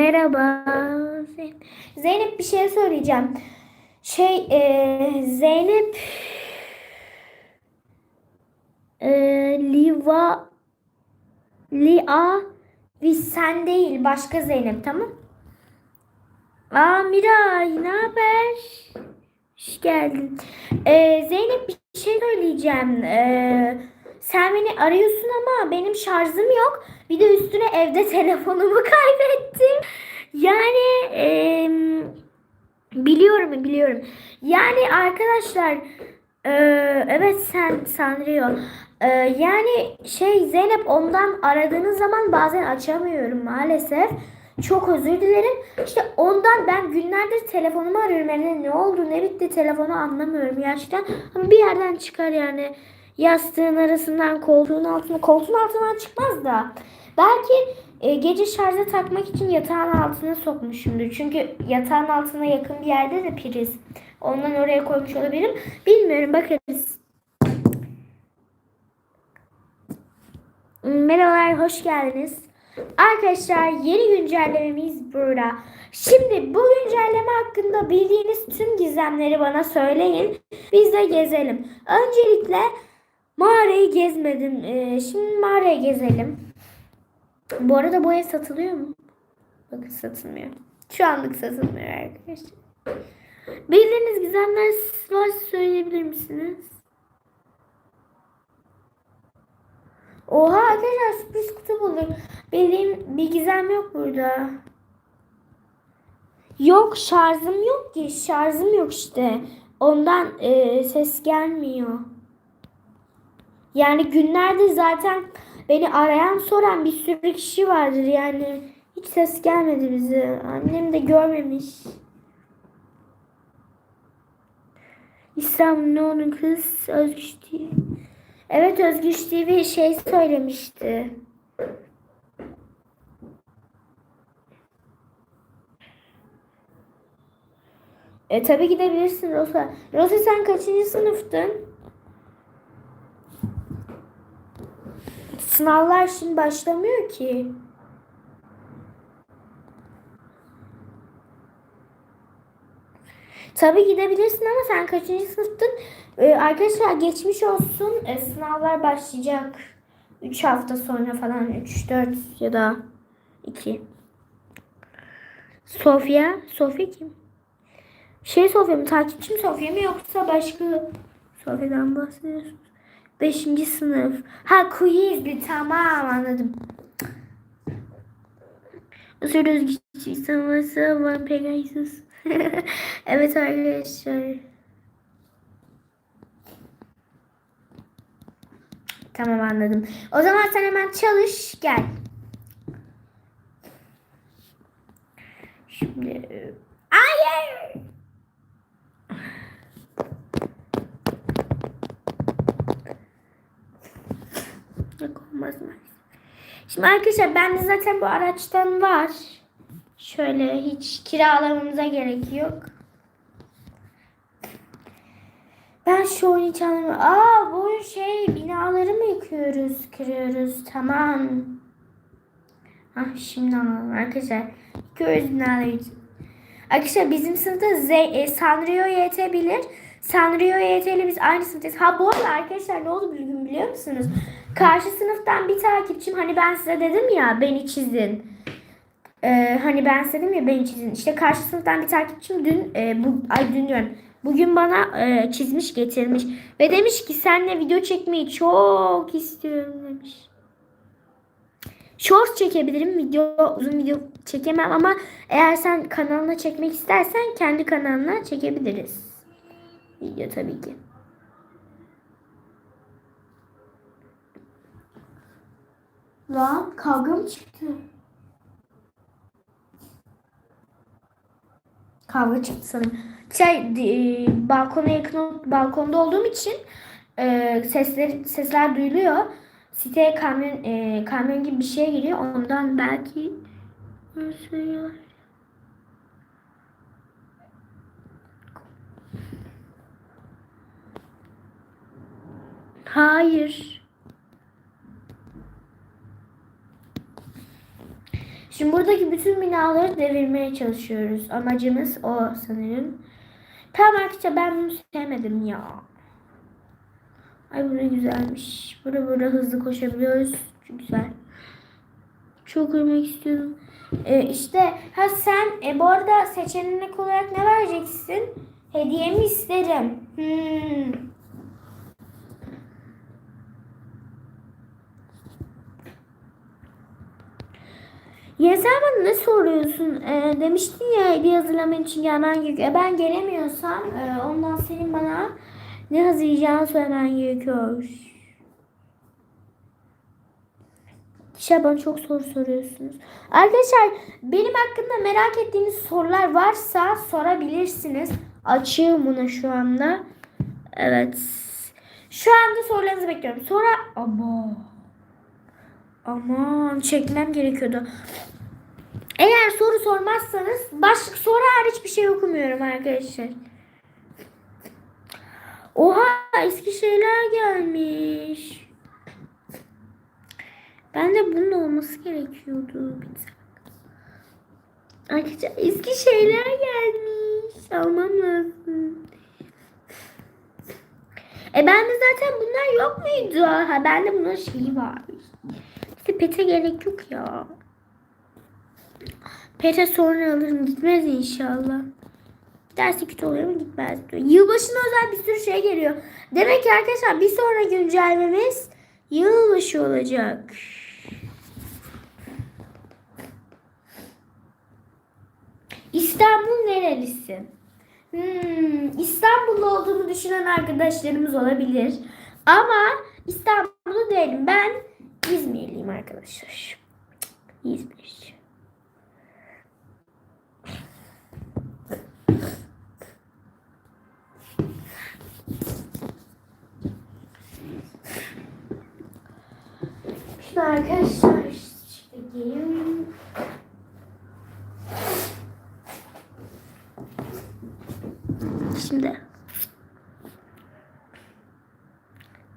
Merhaba. Zeynep bir şey söyleyeceğim. Şey e, Zeynep e, Liva Lia ve sen değil başka Zeynep tamam? Aa Miray ne haber? Hoş geldin. E, Zeynep bir şey söyleyeceğim. E, sen beni arıyorsun ama benim şarjım yok. Bir de üstüne evde telefonumu kaybettim. Yani em, biliyorum biliyorum. Yani arkadaşlar e, evet sen Sanrio. E, yani şey Zeynep ondan aradığınız zaman bazen açamıyorum maalesef. Çok özür dilerim. İşte ondan ben günlerdir telefonumu arıyorum. Yani ne oldu ne bitti telefonu anlamıyorum gerçekten. Ama bir yerden çıkar yani. Yastığın arasından koltuğun altına. Koltuğun altından çıkmaz da. Belki e, gece şarja takmak için yatağın altına sokmuşumdur. Çünkü yatağın altına yakın bir yerde de priz. Ondan oraya koymuş olabilirim. Bilmiyorum bakarız. Merhabalar, hoş geldiniz. Arkadaşlar yeni güncellememiz burada. Şimdi bu güncelleme hakkında bildiğiniz tüm gizemleri bana söyleyin. Biz de gezelim. Öncelikle mağarayı gezmedim. Ee, şimdi mağarayı gezelim. Bu arada bu ev satılıyor mu? Bakın satılmıyor. Şu anlık satılmıyor arkadaşlar. Bildiğiniz gizemler varsa söyleyebilir misiniz? Oha arkadaşlar sürpriz kutu buldum. Bildiğim bir gizem yok burada. Yok şarjım yok ki. Şarjım yok işte. Ondan e, ses gelmiyor. Yani günlerdir zaten beni arayan soran bir sürü kişi vardır yani. Hiç ses gelmedi bize. Annem de görmemiş. İslam ne onun kız? Özgüç TV. Evet Özgüç TV şey söylemişti. E tabi gidebilirsin Rosa. Rosa sen kaçıncı sınıftın? Sınavlar şimdi başlamıyor ki. Tabii gidebilirsin ama sen kaçıncı sınıftın? Ee, arkadaşlar geçmiş olsun. Ee, sınavlar başlayacak. 3 hafta sonra falan. 3, 4 ya da 2. Sofya. Sofya kim? Şey Sofya mı? Takipçim Sofya mı yoksa başka Sofya'dan bahsediyorsunuz? Beşinci sınıf. Ha quizli tamam anladım. Usul özgüçlük savunması var Pegasus. evet arkadaşlar. Tamam anladım. O zaman sen hemen çalış gel. Şimdi hayır. Yok olmaz mı? Şimdi arkadaşlar bende zaten bu araçtan var. Şöyle hiç kiralamamıza gerek yok. Ben şu oyunu çalmıyorum. Aa bu şey binaları mı yıkıyoruz, kırıyoruz? Tamam. Ah şimdi anladım arkadaşlar. Yıkıyoruz binaları. Arkadaşlar bizim sınıfta Z, e, Sanrio YT bilir. Sanrio YT ile biz aynı sınıftayız. Ha bu arada arkadaşlar ne oldu bir gün biliyor musunuz? Karşı sınıftan bir takipçim hani ben size dedim ya beni çizin. Ee, hani ben size dedim ya beni çizin. İşte karşı sınıftan bir takipçim dün e, bu ay dün diyorum. Bugün bana e, çizmiş getirmiş ve demiş ki seninle video çekmeyi çok istiyorum demiş. Short çekebilirim. Video uzun video çekemem ama eğer sen kanalına çekmek istersen kendi kanalına çekebiliriz. Video tabii ki. Lan kavga mı çıktı? Kavga çıktı sanırım. Şey, e, balkona yakın balkonda olduğum için e, sesler sesler duyuluyor. Siteye kamyon e, kamyon gibi bir şey geliyor. Ondan belki. Hayır. Şimdi buradaki bütün binaları devirmeye çalışıyoruz. Amacımız o sanırım. Arkadaşlar ben bunu sevmedim ya. Ay burası güzelmiş. Burada burada hızlı koşabiliyoruz. Çok güzel. Çok görmek istiyorum. Ee, işte ha sen e, bu arada seçenek olarak ne vereceksin? Hediye mi isterim? Hmm. Sen bana ne soruyorsun? Ee, demiştin ya hediye hazırlaman için gelmen gerekiyor. E, ben gelemiyorsam e, ondan senin bana ne hazırlayacağını söylemen gerekiyor. Kişi bana çok soru soruyorsunuz. Arkadaşlar benim hakkında merak ettiğiniz sorular varsa sorabilirsiniz. Açığım buna şu anda. Evet. Şu anda sorularınızı bekliyorum. Sonra ama aman çekmem gerekiyordu. Eğer soru sormazsanız başlık soru hariç bir şey okumuyorum arkadaşlar. Oha eski şeyler gelmiş. Ben de bunun olması gerekiyordu. Arkadaşlar eski şeyler gelmiş. Almam lazım. E bende zaten bunlar yok muydu? Ha bende bunların şeyi var. İşte pete gerek yok ya. Pete sonra alırım gitmez inşallah. Dersi kötü oluyor mu gitmez diyor. Yılbaşına özel bir sürü şey geliyor. Demek ki arkadaşlar bir sonra güncellememiz yılbaşı olacak. İstanbul nerelisin? Hmm, İstanbullu olduğumu düşünen arkadaşlarımız olabilir. Ama İstanbullu değilim. Ben İzmirliyim arkadaşlar. İzmir. Şimdi arkadaşlar çekeyim. Şimdi.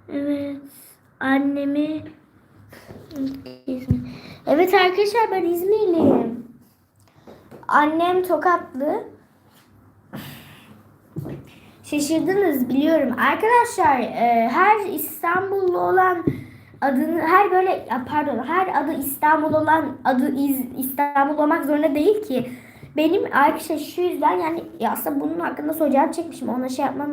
Evet. Annemi Evet arkadaşlar ben İzmirliyim. Annem Tokatlı. Şaşırdınız biliyorum. Arkadaşlar e, her İstanbullu olan adını her böyle pardon her adı İstanbul olan adı İz, İstanbul olmak zorunda değil ki. Benim arkadaşlar şu yüzden yani ya aslında bunun hakkında soru çekmişim. Ona şey yapmam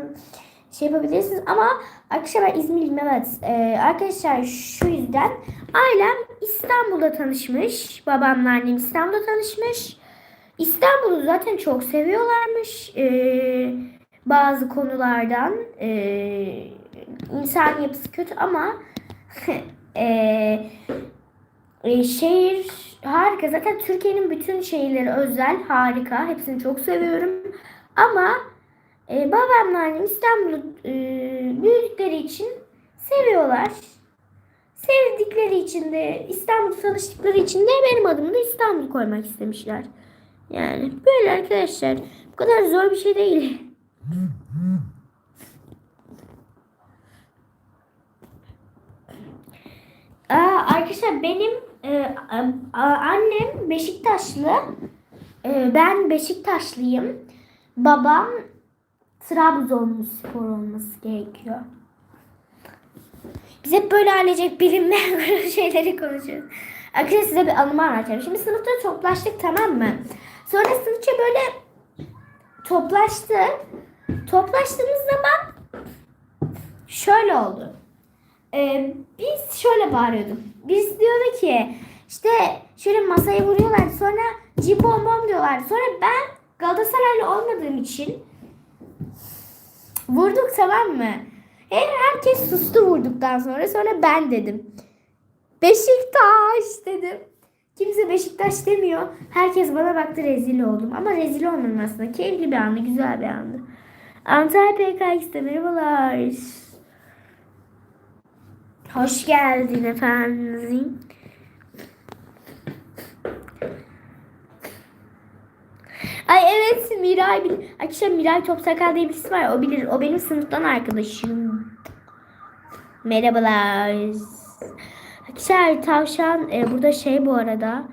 şey yapabilirsiniz ama arkadaşlar ben İzmirliyim evet. Ee, arkadaşlar şu yüzden ailem İstanbul'da tanışmış. Babamla annem İstanbul'da tanışmış. İstanbul'u zaten çok seviyorlarmış. Ee, bazı konulardan. Ee, insan yapısı kötü ama ee, e, şehir harika. Zaten Türkiye'nin bütün şehirleri özel, harika. Hepsini çok seviyorum. Ama e, babamla annem İstanbul'u e, büyüdükleri için seviyorlar. Sevdikleri için de İstanbul tanıştıkları için de benim adımı da İstanbul koymak istemişler. Yani böyle arkadaşlar. Bu kadar zor bir şey değil. Aa, arkadaşlar benim e, a, annem Beşiktaşlı. E, ben Beşiktaşlıyım. Babam Trabzonlu spor olması gerekiyor. Biz hep böyle ailecek bilinmeyen şeyleri konuşuyoruz. Arkadaşlar size bir anımı anlatacağım. Şimdi sınıfta toplaştık tamam mı? Sonra sınıfça böyle toplaştı. Toplaştığımız zaman şöyle oldu. Ee, biz şöyle bağırıyorduk. Biz diyordu ki işte şöyle masayı vuruyorlar sonra cibom bom diyorlar. Sonra ben Galatasaraylı olmadığım için vurduk tamam mı? Her herkes sustu vurduktan sonra sonra ben dedim. Beşiktaş dedim. Kimse Beşiktaş demiyor. Herkes bana baktı rezil oldum. Ama rezil olmadım aslında. Keyifli bir andı, güzel bir andı. Antalya PKX'de merhabalar. Hoş geldin efendim. Ay evet Miray. bil- Arkadaşlar Miray Topsakal diye birisi var. O bilir. O benim sınıftan arkadaşım. Merhabalar. Arkadaşlar tavşan e, burada şey bu arada.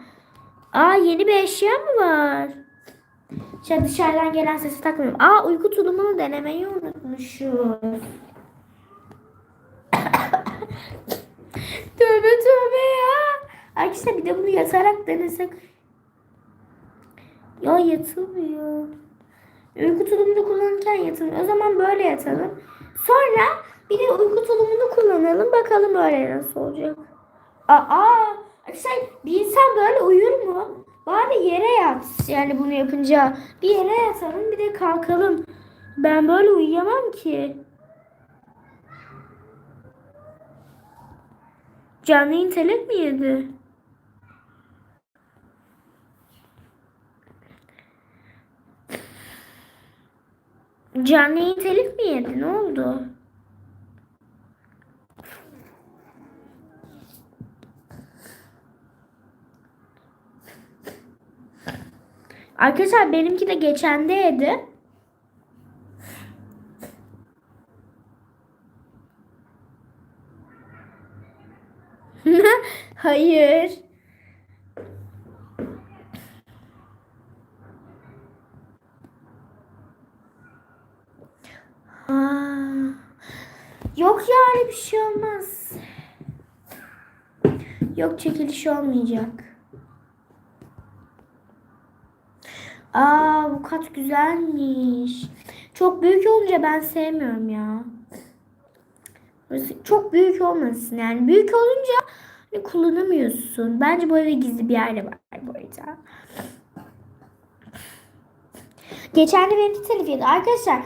Aa yeni bir eşya mı var? Şey dışarıdan gelen sesi takmıyorum. Aa uyku tulumunu denemeyi unutmuşuz. tövbe tövbe ya. Arkadaşlar bir de bunu yatarak denesek. Ya yatılmıyor. Uyku tulumunu kullanırken yatılmıyor. O zaman böyle yatalım. Sonra bir de uyku tulumunu kullanalım. Bakalım öyle nasıl olacak. Aa, arkadaşlar bir insan böyle uyur mu? Bari yere yat. Yani bunu yapınca bir yere yatalım bir de kalkalım. Ben böyle uyuyamam ki. Canlı internet mi yedi? Canlı yayın telif mi yedi? Ne oldu? Arkadaşlar benimki de geçende yedi. Hayır. Ha. Yok ya öyle bir şey olmaz. Yok çekiliş olmayacak. Aa bu kat güzelmiş. Çok büyük olunca ben sevmiyorum ya. Çok büyük olmasın yani. Büyük olunca hani kullanamıyorsun. Bence böyle gizli bir yerde var bu arada. Geçen de benimki telif yedi. Arkadaşlar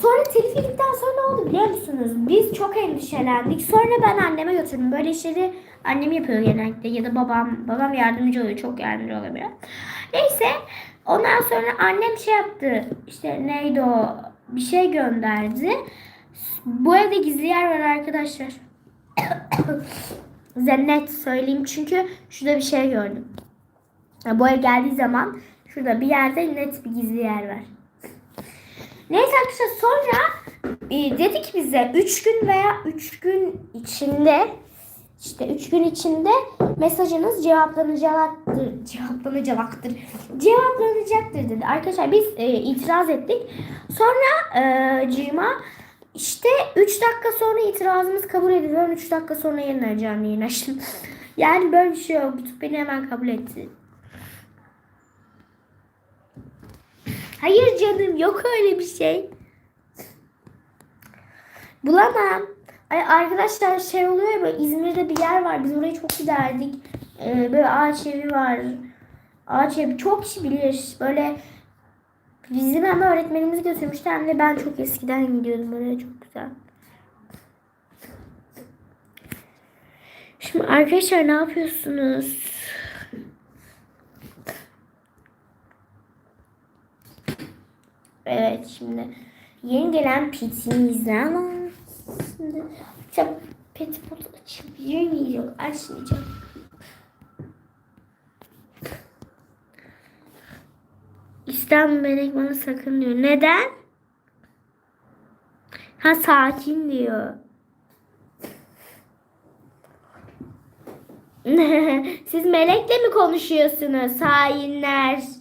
sonra telif yedikten sonra ne oldu biliyor musunuz? Biz çok endişelendik. Sonra ben anneme götürdüm. Böyle işleri annem yapıyor genellikle ya da babam. Babam yardımcı oluyor. Çok yardımcı olabiliyor. Neyse ondan sonra annem şey yaptı. İşte neydi o? Bir şey gönderdi. Bu evde gizli yer var arkadaşlar. Size net söyleyeyim çünkü şurada bir şey gördüm. Bu ev geldiği zaman şurada bir yerde net bir gizli yer var. Neyse arkadaşlar sonra e, dedi ki bize 3 gün veya 3 gün içinde işte 3 gün içinde mesajınız cevaplanacaktır. Cevaplanacaktır. Cevaplanacaktır dedi. Arkadaşlar biz e, itiraz ettik. Sonra e, Cima işte 3 dakika sonra itirazımız kabul ediliyor. 3 dakika sonra yeniden canlı yayın açtım. Yani böyle bir şey yok. YouTube beni hemen kabul etti. Hayır canım yok öyle bir şey. Bulamam. Ay arkadaşlar şey oluyor ya böyle İzmir'de bir yer var. Biz oraya çok giderdik. Ee, böyle ağaç evi var. Ağaç evi çok kişi bilir. Böyle bizim hem öğretmenimiz götürmüştü hem de ben çok eskiden gidiyordum oraya çok güzel. Şimdi arkadaşlar ne yapıyorsunuz? Evet şimdi yeni gelen pitimizden ama şimdi çok pet pot miyiz? Yok açmayacağım. İstanbul Melek bana sakın diyor. Neden? Ha sakin diyor. Siz melekle mi konuşuyorsunuz hainler?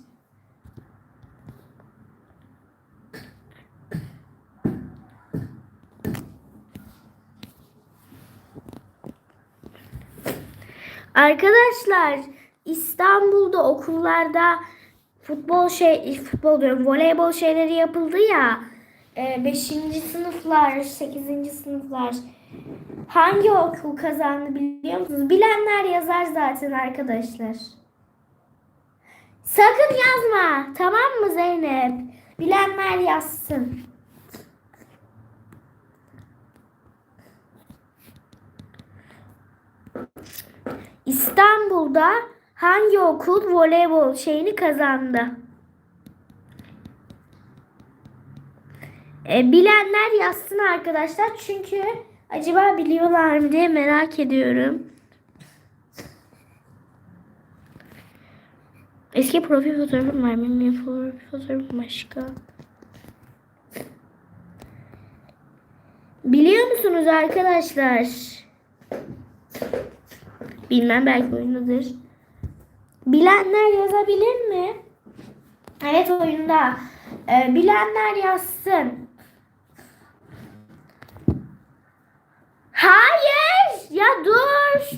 Arkadaşlar İstanbul'da okullarda futbol şey futbol diyorum voleybol şeyleri yapıldı ya. 5. sınıflar, 8. sınıflar hangi okul kazandı biliyor musunuz? Bilenler yazar zaten arkadaşlar. Sakın yazma. Tamam mı Zeynep? Bilenler yazsın. İstanbul'da hangi okul voleybol şeyini kazandı? E, bilenler yazsın arkadaşlar. Çünkü acaba biliyorlar mı diye merak ediyorum. Eski profil fotoğrafım var. Benim profil fotoğrafım başka. Biliyor musunuz arkadaşlar? Bilmem belki oyundadır. Bilenler yazabilir mi? Evet oyunda. Ee, bilenler yazsın. Hayır. Ya dur.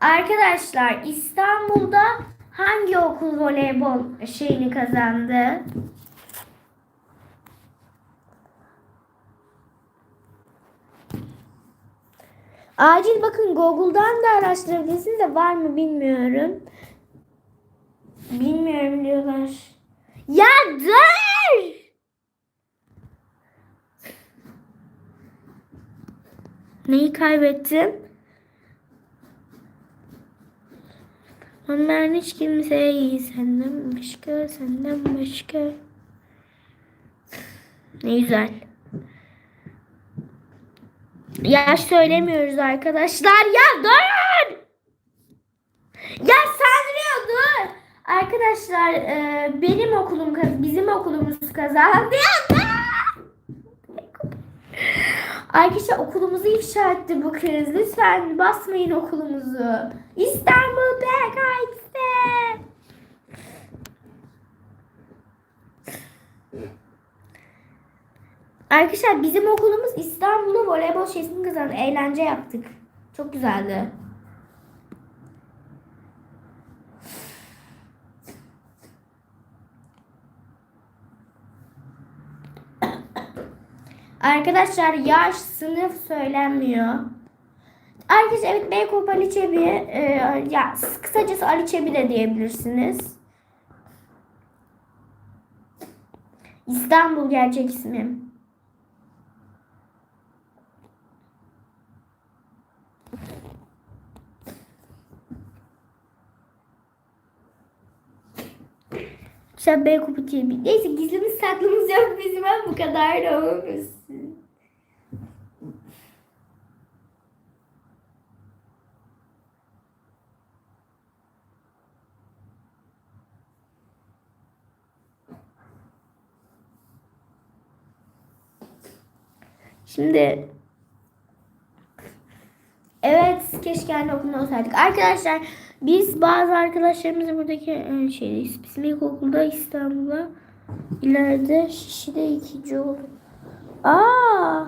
Arkadaşlar İstanbul'da hangi okul voleybol şeyini kazandı? Acil bakın Google'dan da araştırabilirsiniz de var mı bilmiyorum. Bilmiyorum diyorlar. Ya dur! Neyi kaybettim? Onlar hiç kimseyi senden başka, senden başka. Ne güzel. Yaş söylemiyoruz arkadaşlar. Ya dur! Ya Sandrio dur! Arkadaşlar e, benim okulum bizim okulumuz kazandı. Ya! Arkadaşlar okulumuzu ifşa etti bu kız. Lütfen basmayın okulumuzu. İstanbul PKX'de. Arkadaşlar bizim okulumuz İstanbul'da voleybol şeysini kazandı. Eğlence yaptık. Çok güzeldi. Arkadaşlar yaş, sınıf söylenmiyor. Arkadaşlar evet Beykoz Ali Çebi, e, ya kısacası Ali Çebi de diyebilirsiniz. İstanbul gerçek ismim. Sen Beykoz Ali Çebi. Neyse gizlimiz saklımız yok bizim ben bu kadar da olmasın. Şimdi Evet keşke aynı okulda olsaydık. Arkadaşlar biz bazı arkadaşlarımızı buradaki e, şeydeyiz. Bizim ilkokulda İstanbul'da ileride Şişli'de ikinci oldu. Aa!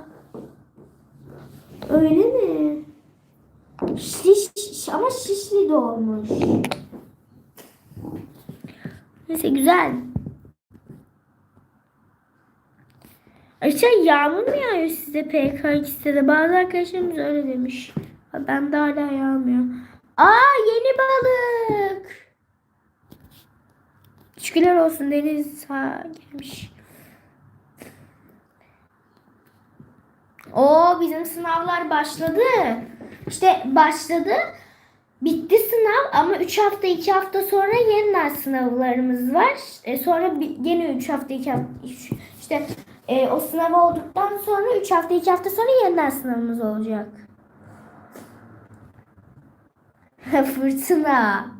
Öyle mi? Şiş, ama Şişli'de olmuş. Neyse güzel. Aşağı yağmur mu yağıyor size PK2'de de? Bazı arkadaşlarımız öyle demiş. Ben de hala yağmıyor. Aa yeni balık. Şükürler olsun deniz ha, gelmiş. Oo bizim sınavlar başladı. İşte başladı. Bitti sınav ama 3 hafta 2 hafta sonra yeniden sınavlarımız var. E, sonra yine 3 hafta 2 hafta işte e, o sınav olduktan sonra 3 hafta 2 hafta sonra yeniden sınavımız olacak. Fırtına.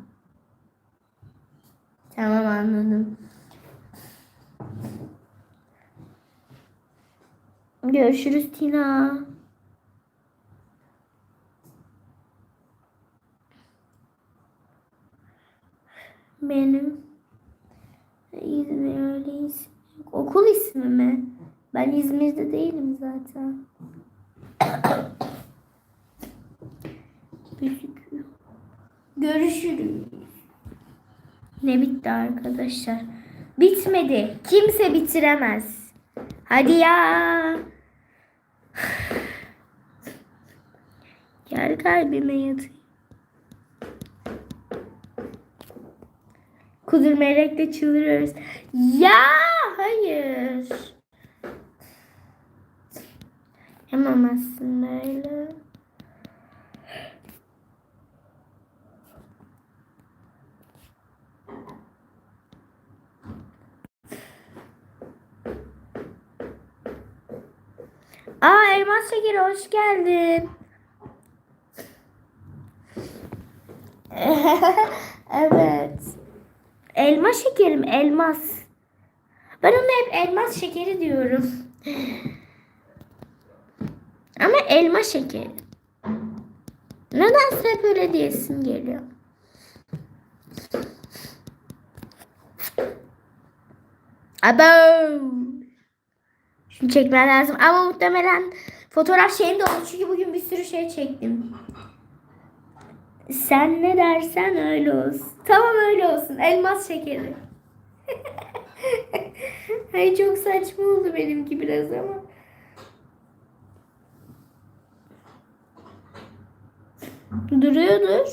Tamam anladım. Görüşürüz Tina. Benim İzmir öyle. Okul ismi mi? Ben İzmir'de değilim zaten. Görüşürüz. Ne bitti arkadaşlar? Bitmedi. Kimse bitiremez. Hadi ya. Gel kalbime yatayım. Kudurmayarak da çıldırıyoruz. Ya hayır. Yapamazsın böyle. Aa elmas şekeri hoş geldin. evet. Elma şekerim elmas. Ben ona hep elmas şekeri diyorum. Ama elma şekeri. Nedense hep öyle diyesim geliyor. Abo. Şunu çekmem lazım ama muhtemelen fotoğraf şeyimde olur çünkü bugün bir sürü şey çektim. Sen ne dersen öyle olsun. Tamam öyle olsun. Elmas şekeri. Ay çok saçma oldu benimki biraz ama. Duruyordur.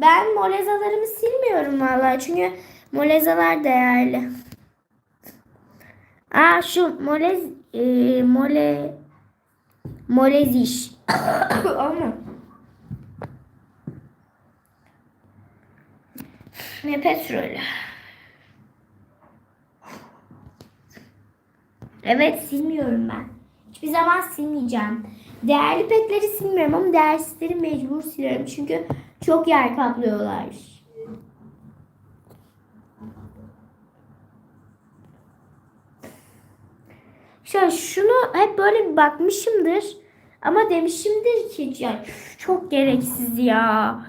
Ben molezalarımı silmiyorum vallahi çünkü molezalar değerli. Aa şu molez e, mole moleziş. Ama ne petrolü. Evet silmiyorum ben. Hiçbir zaman silmeyeceğim. Değerli petleri silmiyorum ama değersizleri mecbur siliyorum. Çünkü çok yer kaplıyorlar. Şöyle şunu hep böyle bakmışımdır. Ama demişimdir ki ya üf, çok gereksiz ya.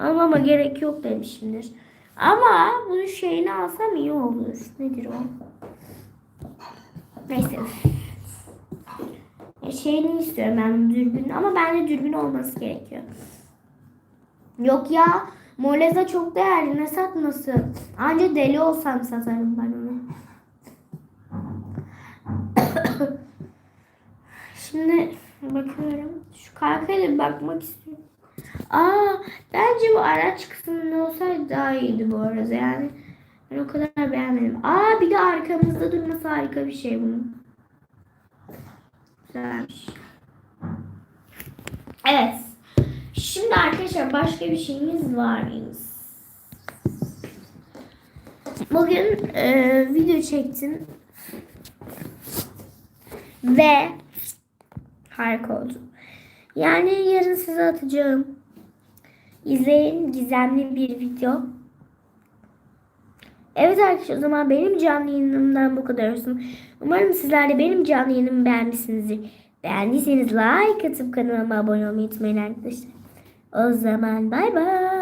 Almama gerek yok demişimdir. Ama bunun şeyini alsam iyi olur. Nedir o? Neyse. Ya şeyini istiyorum ben dürbün ama bende dürbün olması gerekiyor. Yok ya Moleza çok değerli ne satması. Anca deli olsam satarım ben Şimdi bakıyorum. Şu kaykayla bir bakmak istiyorum. Aa bence bu araç kısmında olsaydı daha iyiydi bu arada yani. Ben o kadar beğenmedim. Aa bir de arkamızda durması harika bir şey bunun. Güzelmiş. Evet. Şimdi arkadaşlar başka bir şeyimiz var mıyız? Bugün e, video çektim. Ve harika oldu. Yani yarın size atacağım. İzleyin gizemli bir video. Evet arkadaşlar o zaman benim canlı yayınımdan bu kadar olsun. Umarım sizler de benim canlı yayınımı beğenmişsinizdir. Beğendiyseniz like atıp kanalıma abone olmayı unutmayın arkadaşlar. O zaman bay bay.